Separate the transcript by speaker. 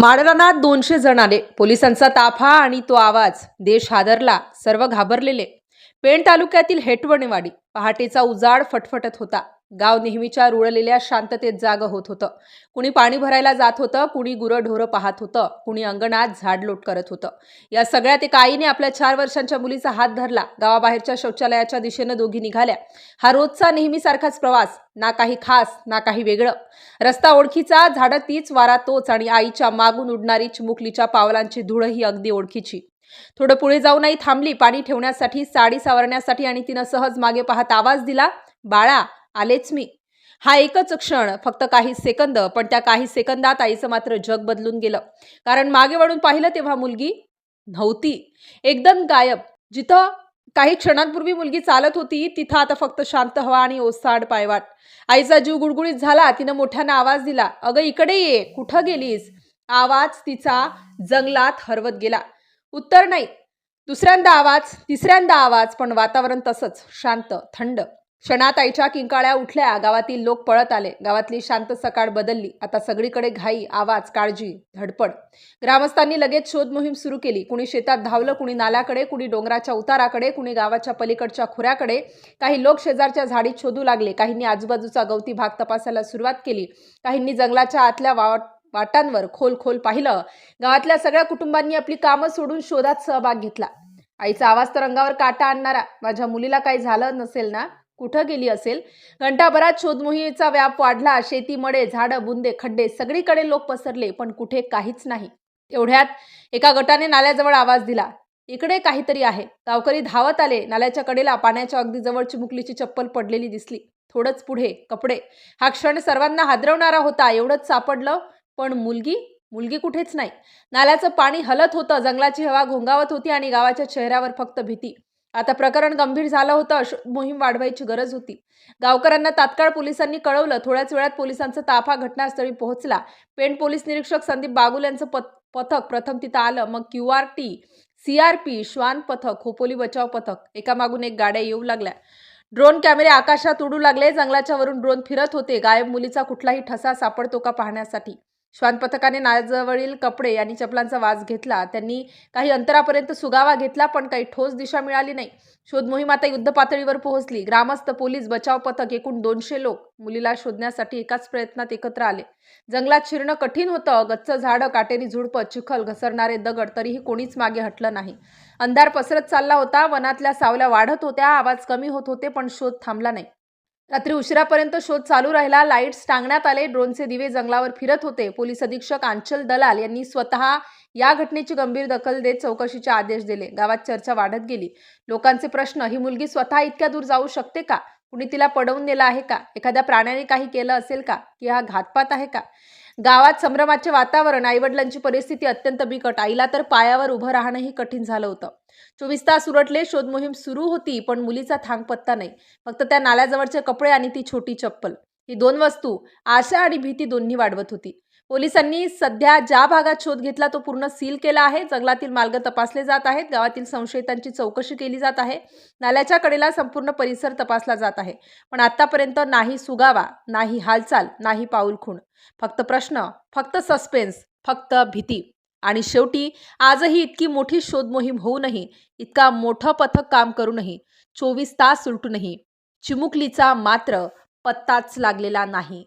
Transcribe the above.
Speaker 1: माळरानात दोनशे जण आले. पोलिसांचा ताफा आणि तो आवाज देश हादरला सर्व घाबरलेले. पेण तालुक्यातील हेटवणेवाडी पहाटेचा उजाड फटफटत होता. गाव नेहमीच्या रुळलेल्या शांततेत जाग होत होतं. कुणी पाणी भरायला जात होतं कुणी गुरं ढोरं पाहत होतं कुणी अंगणात झाडलोट करत होतं. या सगळ्यात एका आईने आपल्या चार वर्षांच्या मुलीचा हात धरला. गावाबाहेरच्या शौचालयाच्या दिशेनं दोघी निघाल्या. हा रोजचा नेहमीसारखाच प्रवास ना काही खास ना काही वेगळं. रस्ता ओळखीचा झाडं तीच वारा तोच आणि आईच्या मागून उडणारी चिमुकलीच्या पावलांची धूळही अगदी ओळखीची. थोडं पुढे जाऊनही थांबली. पाणी ठेवण्यासाठी साडी सावरण्यासाठी आणि तिनं सहज मागे पाहत आवाज दिला बाळा आलेच मी. हा एकच क्षण फक्त काही सेकंद पण त्या काही सेकंदात आईचं मात्र जग बदलून गेलं. कारण मागे वळून पाहिलं तेव्हा मुलगी नव्हती. एकदम गायब. जिथं काही क्षणांपूर्वी मुलगी चालत होती तिथं आता फक्त शांत हवा आणि ओसाड पायवाट. आईचा जीव गुडगुडीत झाला तिनं मोठ्यानं आवाज दिला अगं इकडे ये कुठं गेलीस? आवाज तिचा जंगलात हरवत गेला. उत्तर नाही. दुसऱ्यांदा आवाज तिसऱ्यांदा आवाज पण वातावरण तसंच शांत थंड. क्षणात आईच्या किंकाळ्या उठल्या गावातील लोक पळत आले. गावातली शांत सकाळ बदलली. आता सगळीकडे घाई आवाज काळजी धडपड. ग्रामस्थांनी लगेच शोध मोहीम सुरू केली. कुणी शेतात धावलं कुणी नाल्याकडे कुणी डोंगराच्या उताराकडे कुणी गावाच्या पलीकडच्या खुऱ्याकडे. काही लोक शेजारच्या झाडीत शोधू लागले. काहींनी आजूबाजूचा गवती भाग तपासायला सुरुवात केली. काहींनी जंगलाच्या आतल्या वाट वाटांवर खोल खोल पाहिलं. गावातल्या सगळ्या कुटुंबांनी आपली कामं सोडून शोधात सहभाग घेतला. आईचा आवाज तर अंगावर काटा आणणारा. माझ्या मुलीला काही झालं नसेल ना? कुठं गेली असेल? घंटाभरात शोधमोहिमेचा व्याप वाढला शेतीमळे झाडं बुंदे खड्डे सगळीकडे लोक पसरले पण कुठे काहीच नाही. एवढ्यात एका गटाने नाल्याजवळ आवाज दिला. इकडे काहीतरी आहे. गावकरी धावत आले. नाल्याच्या कडेला पाण्याच्या अगदी जवळ चिमुकलीची चप्पल पडलेली दिसली. थोडंच पुढे कपडे. हा क्षण सर्वांना हादरवणारा होता. एवढंच सापडलं. पण मुलगी? मुलगी कुठेच नाही. नाल्याचं पाणी हलत होतं. जंगलाची हवा घोंगावत होती आणि गावाच्या चेहऱ्यावर फक्त भीती. आता प्रकरण गंभीर झालं होतं शोध मोहीम वाढवायची गरज होती. गावकऱ्यांना तात्काळ पोलिसांनी कळवलं. थोड्याच वेळात पोलिसांचा ताफा घटनास्थळी पोहोचला. पेंट पोलीस निरीक्षक संदीप बागुल यांचं पथ पथक प्रथम तिथं आलं. मग Q R T C R P श्वान पथक खोपोली बचाव पथक एकामागून एक गाड्या येऊ लागल्या. ड्रोन कॅमेरे आकाशात उडू लागले. जंगलाच्या वरून ड्रोन फिरत होते. गायब मुलीचा कुठलाही ठसा सापडतो का पाहण्यासाठी? श्वान पथकाने नाजवळील कपडे आणि चपलांचा वास घेतला. त्यांनी काही अंतरापर्यंत सुगावा घेतला पण काही ठोस दिशा मिळाली नाही. शोध मोहीम आता युद्ध पातळीवर पोहोचली. ग्रामस्थ पोलीस बचाव पथक एकूण दोनशे लोक मुलीला शोधण्यासाठी एकाच प्रयत्नात एकत्र आले. जंगलात शिरणं कठीण होतं. गच्च झाडं काटेरी झुडपं चिखल घसरणारे दगड तरीही कोणीच मागे हटलं नाही. अंधार पसरत चालला होता. वनातल्या सावल्या वाढत होत्या. आवाज कमी होत होते पण शोध थांबला नाही. रात्री उशिरापर्यंत शोध चालू राहिला. लाईट्स टांगण्यात आले. ड्रोनचे दिवे जंगलावर फिरत होते. पोलीस अधीक्षक आंचल दलाल यांनी स्वतः या घटनेची गंभीर दखल देत चौकशीचे आदेश दिले. गावात चर्चा वाढत गेली. लोकांचे प्रश्न ही मुलगी स्वतः इतक्या दूर जाऊ शकते का? कुणी तिला पडवून नेलं आहे का? एखाद्या प्राण्याने काही केलं असेल का? की हा घातपात आहे का? गावात संभ्रमाचे वातावरण आईवडिलांची परिस्थिती अत्यंत बिकट. आईला तर पायावर उभं राहणंही कठीण झालं होतं. चोवीस तास उरटले शोध मोहीम सुरू होती पण मुलीचा थांग पत्ता नाही. फक्त त्या नाल्याजवळचे कपडे आणि ती छोटी चप्पल. ही दोन वस्तू आशा आणि भीती दोन्ही वाढवत होती. पोलिसांनी सध्या ज्या भागात शोध घेतला तो पूर्ण सील केला आहे. जंगलातील मार्ग तपासले जात आहेत. गावातील संशयितांची चौकशी केली जात आहे. नाल्याच्या कडेला संपूर्ण परिसर तपासला जात आहे. पण आतापर्यंत नाही सुगावा नाही हालचाल नाही पाऊल खूण. फक्त प्रश्न फक्त सस्पेन्स फक्त भीती. आणि शेवटी आजही इतकी मोठी शोधमोहीम होऊनही इतका मोठं पथक काम करूनही चोवीस तास उलटूनही चिमुकलीचा मात्र पत्ताच लागलेला नाही.